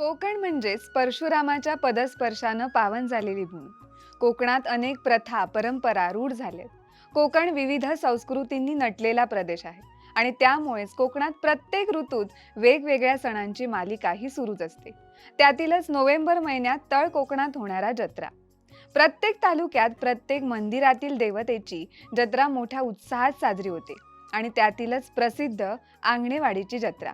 कोकण म्हणजेच परशुरामाच्या पदस्पर्शानं पावन झालेली भूमी कोकणात अनेक प्रथा परंपरा रूढ झाल्यात कोकण विविध संस्कृतींनी नटलेला प्रदेश आहे आणि त्यामुळेच कोकणात प्रत्येक ऋतूत वेगवेगळ्या सणांची मालिका ही सुरूच असते. त्यातीलच नोव्हेंबर महिन्यात तळ कोकणात होणारा जत्रा. प्रत्येक तालुक्यात प्रत्येक मंदिरातील देवतेची जत्रा मोठ्या उत्साहात साजरी होते आणि त्यातीलच प्रसिद्ध आंगणेवाडीची जत्रा.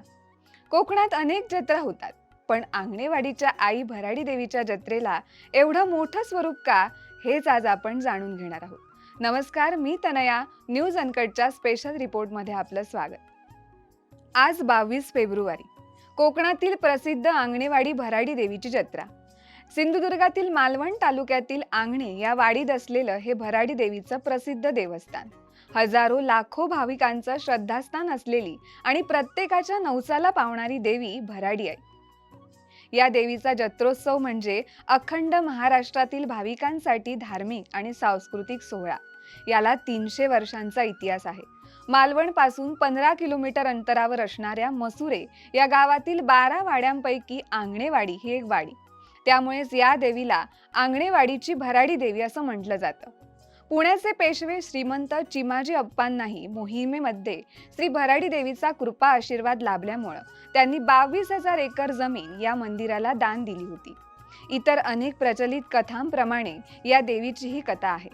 कोकणात अनेक जत्रा होतात. पण आंगणेवाडीच्या आई भराडी देवीच्या जत्रेला एवढं मोठं स्वरूप का हेच आज आपण जाणून घेणार आहोत. नमस्कार मी तनया न्यूज अनकटच्या स्पेशल रिपोर्टमध्ये आपलं स्वागत. आज बावीस फेब्रुवारी कोकणातील प्रसिद्ध आंगणेवाडी भराडी देवीची जत्रा. सिंधुदुर्गातील मालवण तालुक्यातील आंगणे या वाडीत असलेलं हे भराडी देवीचं प्रसिद्ध देवस्थान. हजारो लाखो भाविकांचं श्रद्धास्थान असलेली आणि प्रत्येकाच्या नवसाला पावणारी देवी भराडी आहे. या देवीचा जत्रोत्सव म्हणजे अखंड महाराष्ट्रातील भाविकांसाठी धार्मिक आणि सांस्कृतिक सोहळा. याला तीनशे वर्षांचा इतिहास आहे. मालवणपासून पंधरा किलोमीटर अंतरावर असणाऱ्या मसुरे या गावातील बारा वाड्यांपैकी आंगणेवाडी ही एक वाडी. त्यामुळेच या देवीला आंगणेवाडीची भराडी देवी असं म्हटलं जातं. पुण्याचे पेशवे श्रीमंत चिमाजी अप्पांनाही मोहिमेमध्ये श्री भराडी देवीचा कृपा आशीर्वाद लाभल्यामुळं त्यांनी बावीस हजार एकर जमीन या मंदिराला दान दिली होती. इतर अनेक प्रचलित कथांप्रमाणे या देवीची ही कथा आहे.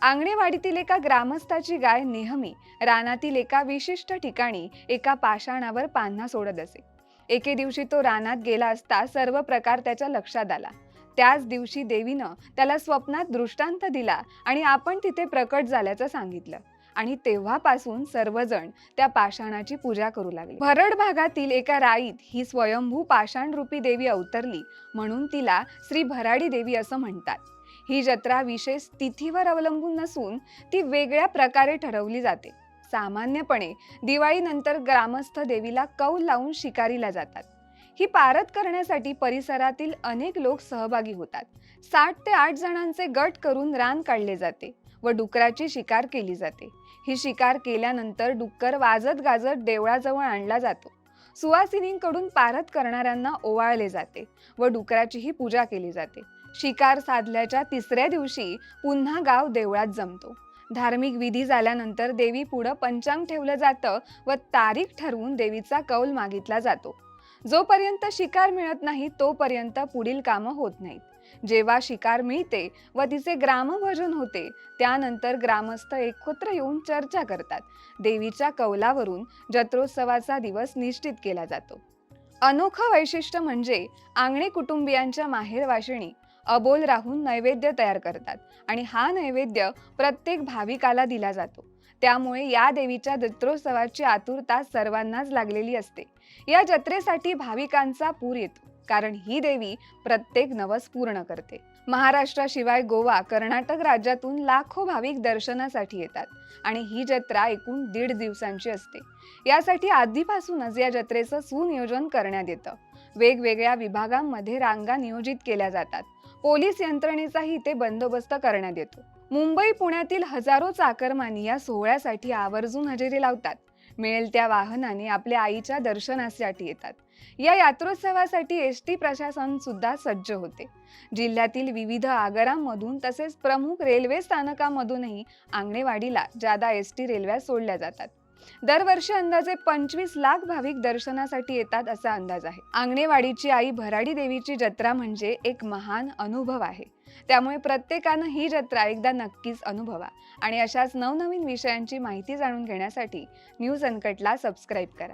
आंगणेवाडीतील एका ग्रामस्थाची गाय नेहमी रानातील एका विशिष्ट ठिकाणी एका पाषाणावर पान्हा सोडत असे. एके दिवशी तो रानात गेला असता सर्व प्रकार त्याच्या लक्षात आला. त्याच दिवशी देवीनं त्याला स्वप्नात दृष्टांत दिला आणि आपण तिथे प्रकट झाल्याचं सांगितलं. आणि तेव्हापासून सर्वजण त्या पाषाणाची पूजा करू लागले. भरड भागातील एका राईत ही स्वयंभू पाषाणरूपी देवी अवतरली म्हणून तिला श्री भराडी देवी असं म्हणतात. ही जत्रा विशेष तिथीवर अवलंबून नसून ती वेगळ्या प्रकारे ठरवली जाते. सामान्यपणे दिवाळीनंतर ग्रामस्थ देवीला कौल लावून शिकारीला जातात. ही पारत करण्यासाठी परिसरातील अनेक लोक सहभागी होतात. साठ ते आठ जणांचे गट करून रान काढले जाते व डुकराची शिकार केली जाते. ही शिकार केल्यानंतर डुक्कर वाजत गाजत देवळाजवळ आणला जातो. सुवासिनींकडून पारत करणाऱ्यांना ओवाळले जाते व डुकराचीही पूजा केली जाते. शिकार साधल्याच्या तिसऱ्या दिवशी पुन्हा गाव देवळात जमतो. धार्मिक विधी झाल्यानंतर देवी पुढं पंचांग ठेवलं जातं व तारीख ठरवून देवीचा कौल मागितला जातो. जोपर्यंत शिकार मिळत नाही तोपर्यंत पुढील कामं होत नाहीत. जेव्हा शिकार मिळते व तिचे ग्रामभजन होते त्यानंतर ग्रामस्थ एकत्र येऊन चर्चा करतात. देवीच्या कौलावरून जत्रोत्सवाचा दिवस निश्चित केला जातो. अनोखं वैशिष्ट्य म्हणजे आंगणे कुटुंबियांच्या माहेरवाशिणी अबोल राहून नैवेद्य तयार करतात आणि हा नैवेद्य प्रत्येक भाविकाला दिला जातो. त्यामुळे या देवीच्या जत्रोत्सवाची आतुरता सर्वांनाच लागलेली असते. या जत्रेसाठी भाविकांचा पूर येतो कारण ही देवी प्रत्येक नवस पूर्ण करते. महाराष्ट्राशिवाय गोवा कर्नाटक राज्यातून लाखो भाविक दर्शनासाठी येतात आणि ही जत्रा एकूण दीड दिवसांची असते. यासाठी आधीपासूनच या जत्रेचं सुनियोजन करण्यात येतं. वेगवेगळ्या विभागांमध्ये रांगा नियोजित केल्या जातात. पोलीस यंत्रणेचाही ते बंदोबस्त करण्यात येतो. मुंबई पुण्यातील हजारो चाकरमानी या सोहळ्यासाठी आवर्जून हजेरी लावतात. मिळेल त्या वाहनाने आपल्या आईच्या दर्शनासाठी येतात. या यात्रोत्सवासाठी एस टी प्रशासन सुद्धा सज्ज होते. जिल्ह्यातील विविध आगारांमधून तसेच प्रमुख रेल्वे स्थानकामधूनही आंगणेवाडीला जादा एस टी रेल्वे सोडल्या जातात. दरवर्षी अंदाजे पंचवीस लाख भाविक दर्शनासाठी येतात असा अंदाज आहे. आंगणेवाडीची आई भराडी देवीची जत्रा म्हणजे एक महान अनुभव आहे. त्यामुळे प्रत्येकानं ही जत्रा एकदा नक्कीच अनुभवा आणि अशाच नवनवीन विषयांची माहिती जाणून घेण्यासाठी न्यूज अनकटला सबस्क्राईब करा.